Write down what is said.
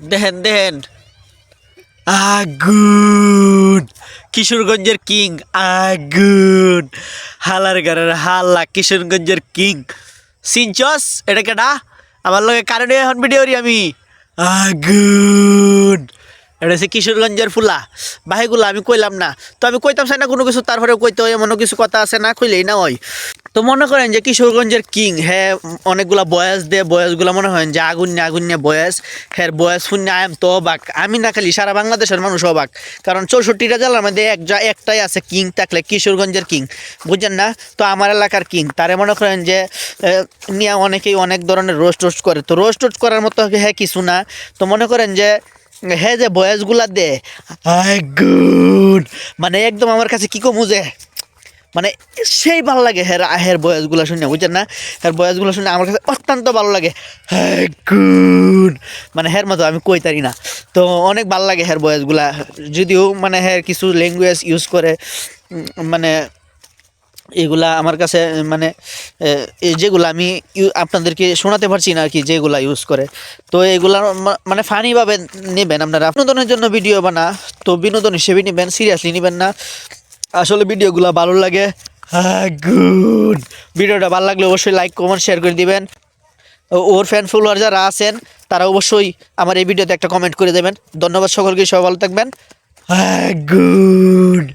দেখেন দেখেন। আগুন! কিশোরগঞ্জের কিং, আগুন! হালার গানের হাল্লা, কিশোরগঞ্জের কিং। সিনচস, এটা কেডা? আমার লগে কারণে এখন ভিডিও আমি। আগুন! এটা হচ্ছে কিশোরগঞ্জের ফুলা। বাহিগুলা আমি কইলাম না। তো আমি কইতাম চাই না কোনো কিছু তারপরে কইতে হয়, এমনও কিছু কথা আছে না, কইলেই না হয়। তো মনে করেন যে কিশোরগঞ্জের কিং হ্যাঁ অনেকগুলা বয়স দে বয়সগুলো মনে হয় যে আগুন নিয়ে আগুন নিয়ে বয়স হ্যাঁ বয়স শুনে আয়াম তো অবাক। আমি না খালি সারা বাংলাদেশের মানুষ অবাক, কারণ চৌষট্টিটা জেলার মধ্যে এক যা একটাই আছে কিং, থাকলে কিশোরগঞ্জের কিং। বুঝছেন না? তো আমার এলাকার কিং, তারে মনে করেন যে নিয়ে অনেকেই অনেক ধরনের রোস্ট টোস্ট করে। তো রোস্ট টোস্ট করার মতো হ্যাঁ কিছু না। তো মনে করেন যে হ্যাঁ যে বয়সগুলা দে আগুন মানে একদম আমার কাছে কি কমু যে মানে সেই ভালো লাগে হের হের বয়সগুলো শুনে, বুঝছেন না? হের বয়সগুলো শুনে আমার কাছে অত্যন্ত ভালো লাগে। হ্যাঁ মানে হের মতো আমি কইতারি না। তো অনেক ভালো লাগে হের বয়সগুলা। যদিও মানে হের কিছু ল্যাঙ্গুয়েজ ইউজ করে মানে এগুলা আমার কাছে মানে যেগুলো আমি আপনাদেরকে শোনাতে পারছি না আর কি যেগুলা ইউজ করে। তো এগুলা মানে ফানিভাবে নেবেন আপনারা। বিনোদনের জন্য ভিডিও বানা, তো বিনোদন হিসেবে নেবেন সিরিয়াসলি নেবেন না। আসলে ভিডিওগুলো ভালো লাগে গুড। ভিডিওটা ভালো লাগলে অবশ্যই লাইক কমেন্ট শেয়ার করে দিবেন। ও- ওর ফ্যান ফলোয়ার যারা আছেন তারা অবশ্যই আমার এই ভিডিওতে একটা কমেন্ট করে দেবেন। ধন্যবাদ সকলকে সবাই ভালো থাকবেন। গুড।